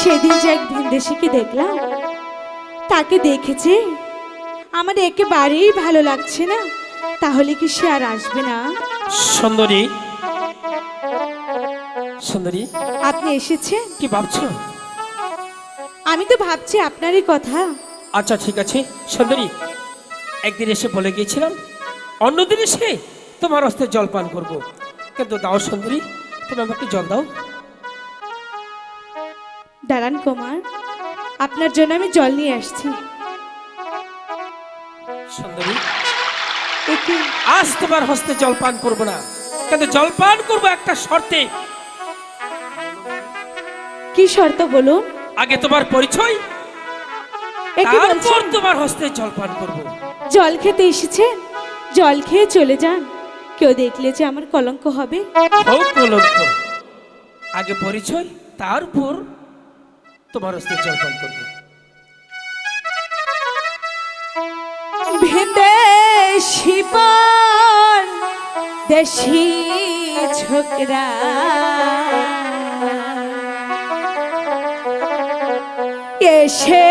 সেদিন যে এক ভিনদেশিকে দেখলাম তাকে দেখেছে আমার একেবারেই ভালো লাগছে না তাহলে কি সে আর আসবে না? সুন্দরী। সুন্দরী। আপনি এসেছেন? কি ভাবছ? আমি তো ভাবছি আপনারই কথা। আচ্ছা ঠিক আছে। সুন্দরী একদিন এসে বলে গিয়েছিলাম অন্যদিন এসে তোমার হস্তে জল পান করব। কিন্তু দাও সুন্দরী তুমি আমাকে জল দাও। দাঁড়ান কুমার আপনার জন্য আমি জল নিয়ে আসছি। সুন্দরী আজ তোমার হস্তে জল পান করব না। কিন্তু জল পান করব একটা শর্তে। কি শর্ত বলুন? আগে তোমার পরিচয় তারপর তোমার হস্তে জল পান করব। জল খেতে এসেছেন জল খেয়ে চলে যান। কেউ দেখলে যে আমার কলঙ্ক হবে। কলঙ্ক। আগে পরিচয় তারপর তোমার হস্তে জলপান করব। দেশি ছোকরা। এসে